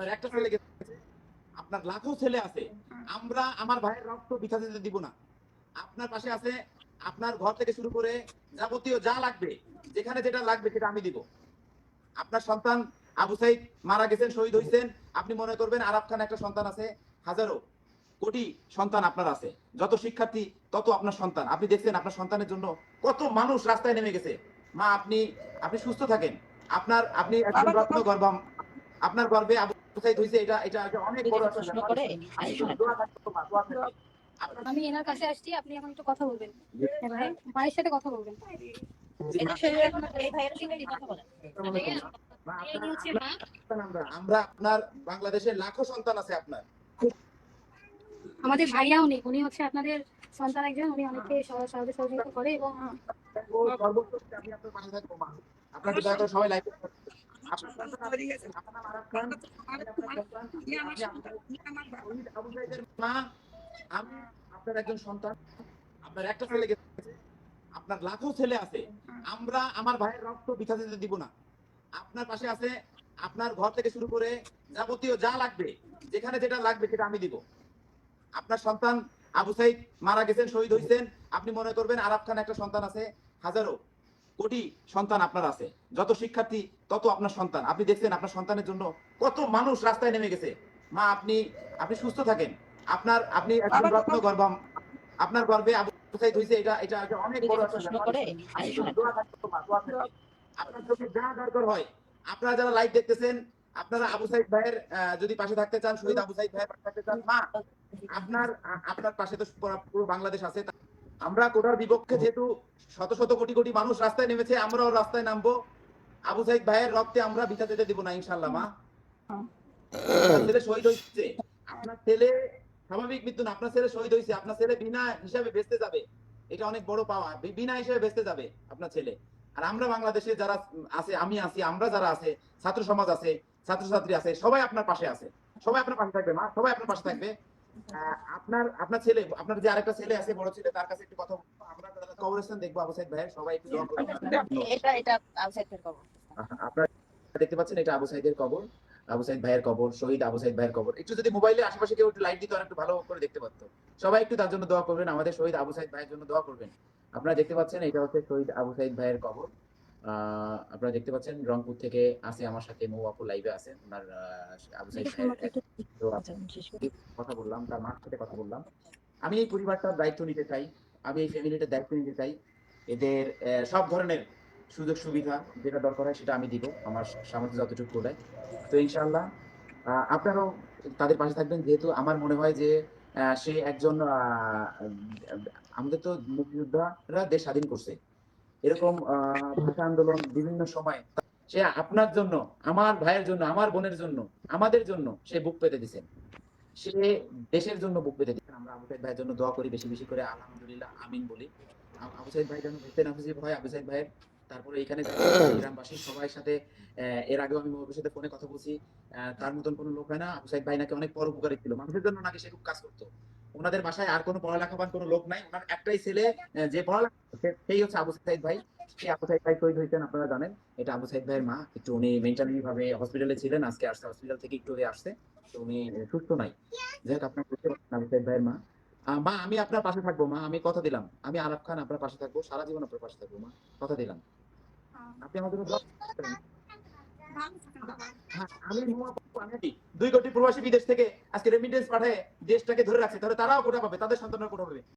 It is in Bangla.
আপনার একটা ছেলে গেছে আপনার লাখো ছেলে আছে আমরা আমার ভাইয়ের রক্ত বিথা দিতে দিব না। আপনার পাশে আছে আপনার ঘর থেকে শুরু করে যাবতীয় যা লাগবে যেখানে যেটা লাগবে সেটা আমি দিব। আপনার সন্তান আবু সাইদ মারা গেছেন শহীদ হয়েছেন আপনি মনে করবেন আরাব খান একটা সন্তান আছে হাজারো কোটি সন্তান আপনার আছে। যত শিক্ষার্থী তত আপনার সন্তান। আপনি দেখছেন আপনার সন্তানের জন্য কত মানুষ রাস্তায় নেমে গেছে। মা আপনি আপনি সুস্থ থাকেন। আপনার আপনি একজন রত্ন গর্ভম আপনার গর্ভে সাইদ হয়েছে এটা এটা অনেক বড় একটা প্রশ্ন করে আমি। আপনার আমি এনার কাছে আসছি আপনি এখন একটু কথা বলবেন। ভাই মায়ের সাথে কথা বলবেন। ভাইয়ের আপনার- আমরা আমরা আপনার বাংলাদেশের লাখো সন্তান আছে আপনার। আমাদের ভাইয়াও নেই উনি হচ্ছে আপনাদের সন্তান একজন উনি সাহায্য সহযোগিতা করে এবং সর্বোচ্চ আমি আপনার পাশে থাকব মা আপনাকে দয়া করে সবাই লাইক আপনার লাখো ছেলে আছে আমরা আমার ভাইয়ের রক্ত বিথা দিতে দিব না আপনার পাশে আছে আপনার ঘর থেকে শুরু করে যাবতীয় যা লাগবে যেখানে যেটা লাগবে সেটা আমি দিব আপনার সন্তান আবু সাইদ মারা গেছেন, শহীদ হয়েছেন আপনি মনে করবেন আরাব খান একটা সন্তান আছে, হাজারো। কোটি সন্তান আপনার আছে। যত শিক্ষার্থী তত আপনার সন্তান। আপনি দেখছেন আপনার সন্তানের জন্য কত মানুষ রাস্তায় নেমে গেছে। মা আপনি আপনি সুস্থ থাকেন। আপনার আপনি রত্ন আপনার গর্ভে আবু সাইদ হয়েছে এটা এটা অনেক বড়। আপনার চোখে যা দরকার হয়। আপনারা যারা লাইভ দেখতেছেন আপনারা আবু সাইদ ভাইয়ের যদি পাশে থাকতে চান শহীদ আবু সাইদ ভাইয়ের পাশে থাকতে চান মা আপনার আপনার পাশে তো পুরো- বাংলাদেশ আছে আমরা কোটার বিপক্ষে যেহেতু শত শত কোটি কোটি মানুষ রাস্তায় নেমেছে, আমরাও রাস্তায় নামবো। আবু সাইদ ভাইয়ের রক্তে আমরা বিতা যেতে দিব না ইনশাল্লাহ মা। ছেলে শহীদ হয়েছে। আপনার ছেলে স্বাভাবিক মৃত্যু না, আপনার ছেলে শহীদ হয়েছে। আপনার ছেলে বিনা হিসাবে বেঁচতে যাবে। এটা অনেক বড় পাওয়া। বিনা হিসেবে বেঁচতে যাবে আপনার ছেলে। আর আমরা বাংলাদেশে যারা আছে, আমি আছি, আমরা যারা আছে, ছাত্র সমাজ আছে, ছাত্রছাত্রী আছে, সবাই আপনার পাশে আছে। সবাই আপনার পাশে থাকবে, মা। সবাই আপনার পাশে থাকবে। আপনার আপনার ছেলে আপনার যে আরেকটা ছেলে আছে বড় ছেলে তার কাছে একটু কথা আমরা কবরস্থান দেখব আবু সাইদ ভাইয়ের সবাই একটু দোয়া করবেন এটা এটা আউটসাইড কবর আপনারা দেখতে পাচ্ছেন এটা আবু সাইদের কবর আবু সাইদ ভাইয়ের কবর শহীদ আবু সাইদ ভাইয়ের কবর। একটু যদি মোবাইলে আশেপাশে কেউ একটু লাইট দিত আর একটু ভালো করে দেখতে পারতো। সবাই একটু তার জন্য দোয়া করবেন আমাদের শহীদ আবু সাইদ ভাইয়ের জন্য দোয়া করবেন। আপনারা দেখতে পাচ্ছেন এটা হচ্ছে শহীদ আবু সাইদ ভাইয়ের কবর। আপনারা দেখতে পাচ্ছেন রংপুর থেকে আছে আমার সাথে মৌ আপু লাইভে আছে ওনার আবু সাইদ কথা বললাম তার মার সাথে কথা বললাম। আমি এই পরিবারটার দায়িত্ব নিতে চাই আমি এই ফ্যামিলিটার দায়িত্ব নিতে চাই। এদের সব ধরনের সুযোগ সুবিধা যেটা দরকার হয় সেটা আমি দিব আমার সামর্থ্য যতটুকু করে তো ইনশাআল্লাহ আহ, আপনারাও তাদের পাশে থাকবেন। যেহেতু আমার মনে হয় যে আহ, সে একজন আহ, আমাদের তো মুক্তিযোদ্ধারা দেশ স্বাধীন করছে। এরকম ভাষা আন্দোলন বিভিন্ন সময়। সে আপনার জন্য, আমার ভাইয়ের জন্য, আমার বোনের জন্য, আমাদের জন্য সে বুক পেতে দিছেন সে দেশের জন্য বুক পেতে দিচ্ছেন আমরা আবু সাইদ ভাইয়ের জন্য দোয়া করি, বেশি বেশি করে আলহামদুলিল্লাহ, আমিন বলি। আবু সাইদ ভাই যেন বেঁচে নাফিজি হয়, আবু সাইদ ভাইয়ের। তারপরে এখানে গ্রামবাসী, সবাই সাথে এর আগেও আমি মহবুবের সাথে ফোনে কথা বলছি। তার মতন কোনো লোক হয় না। আবু সাইদ ভাই নাকি অনেক পরোপকারী ছিল। মানুষের জন্য নাকি সে খুব কাজ করতো। ওনাদের বাসায় আর কোনো পড়ালেখাবান কোনো লোক নাই। ওনার একটাই ছেলে যে পড়ালেখা সেই হচ্ছে আবু সাইদ ভাই। সেই আবু সাইদ ভাই শহীদ হয়েছেন আপনারা জানেন? এটা আবু সাইদ ভাইয়ের মা। একটু উনি মেন্টালি ভাবে হসপিটালে ছিলেন আজকে আসছে হসপিটাল থেকে একটু হয়ে আসছে। তো উনি সুস্থ নাই। যাই হোক আপনার বুঝতে পারছেন আবু সাইদ ভাইয়ের মা। মা আমি আপনার পাশে থাকব মা। আমি কথা দিলাম। আমি আরাফ খান আপনার পাশে থাকব। সারা জীবন আপনার পাশে থাকব মা। কথা দিলাম। আপনি আমাদের জন্য দোয়া করবেন। হ্যাঁ, পাপ্পু, আমি? দুই কোটি প্রবাসী বিদেশ থেকে আজকে রেমিটেন্স পাঠায় দেশটাকে ধরে রাখছে তাহলে তারাও কোটা পাবে তাদের সন্তানরা কোটা পাবে